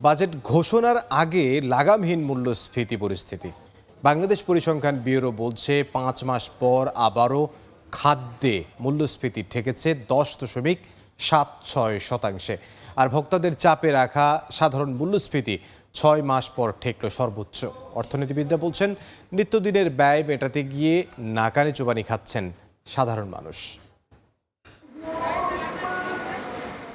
Budget ঘোষণার আগে লাগামহীন মূল্যস্ফীতি পরিস্থিতি। বাংলাদেশ পরিসংখ্যান ব্যুরো বলছে, পাঁচ মাস পর আবারও খাদ্যে মূল্যস্ফীতি ঠেকেছে দশ দশমিক সাত ছয় শতাংশে। আর ভোক্তাদের চাপে রাখা সাধারণ মূল্যস্ফীতি ছয় মাস পর ঠেকল সর্বোচ্চ। অর্থনীতিবিদরা বলছেন, নিত্যদিনের ব্যয় মেটাতে গিয়ে নাকানি চোবানি খাচ্ছেন সাধারণ মানুষ।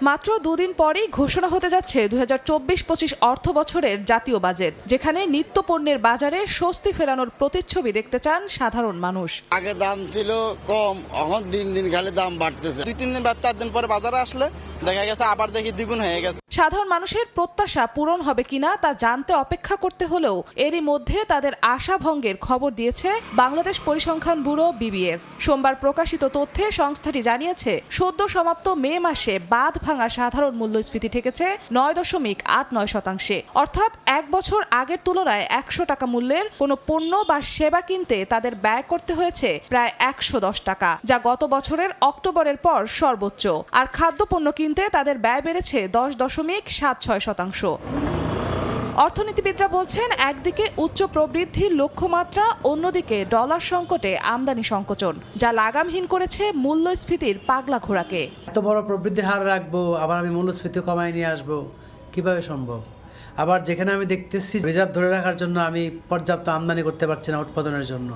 মাত্র দুদিন পরেই ঘোষণা হতে যাচ্ছে দু হাজার চব্বিশ পঁচিশ অর্থ বছরের জাতীয় বাজেট, যেখানে নিত্য পণ্যের বাজারে স্বস্তি ফেরানোর প্রতিচ্ছবি দেখতে চান সাধারণ মানুষ। আগে দাম ছিল কম, এখন দিন দিন খালি দাম বাড়তেছে। দুই তিন দিন বা চার দিন পরে বাজারে আসলে দেখা গেছে আবার দেখি দ্বিগুণ হয়ে গেছে। সাধারণ মানুষের প্রত্যাশা পূরণ হবে কিনা তা জানতে অপেক্ষা করতে হলেও এরই মধ্যে তাদের আশা ভঙ্গের খবর দিয়েছে বাংলাদেশ পরিসংখ্যান ব্যুরো বিবিএস। সোমবার প্রকাশিত তথ্যে সংস্থাটি জানিয়েছে, সদ্য সমাপ্ত মে মাসে বাঁধ ভাঙা সাধারণ মূল্যস্ফীতি ঠেকেছে নয় দশমিক আট নয় শতাংশে। অর্থাৎ এক বছর আগের তুলনায় একশো টাকা মূল্যের কোনো পণ্য বা সেবা কিনতে তাদের ব্যয় করতে হয়েছে প্রায় একশো দশ টাকা, যা গত বছরের অক্টোবরের পর সর্বোচ্চ। আর খাদ্যপণ্য কিনতে তাদের ব্যয় বেড়েছে দশ দশমিক সাত ছয় শতাংশ। অর্থনীতিবিদরা বলছেন, একদিকে উচ্চ প্রবৃদ্ধির লক্ষ্যমাত্রা, অন্যদিকে ডলার সংকটে আমদানি সংকোচন, যা লাগামহীন করেছে মূল্যস্ফীতির পাগলা ঘোড়াকে। এত বড় প্রবৃদ্ধির হার রাখব, আবার আমি মূল্যস্ফীতি কমায় নিয়ে আসব, কীভাবে সম্ভব? আবার যেখানে আমি দেখতেছি, রিজার্ভ ধরে রাখার জন্য আমি পর্যাপ্ত আমদানি করতে পারছি না উৎপাদনের জন্য,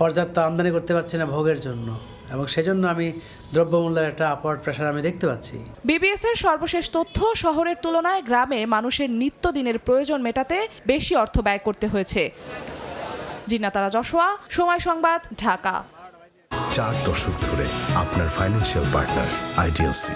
পর্যাপ্ত আমদানি করতে পারছি না ভোগের জন্য। এবং সেজন্য আমি দ্রব্যমূল্যের একটা আপওয়ার্ড প্রেশার আমি দেখতে পাচ্ছি। বিবিএস এর সর্বশেষ তথ্য শহরের তুলনায় গ্রামে মানুষের নিত্যদিনের প্রয়োজন মেটাতে বেশি অর্থ ব্যয় করতে হয়েছে। জিন্নাতারা যশোয়া সময় সংবাদ ঢাকা। চার দশক ধরে আপনার ফাইন্যান্সিয়াল পার্টনার আইডিএলসি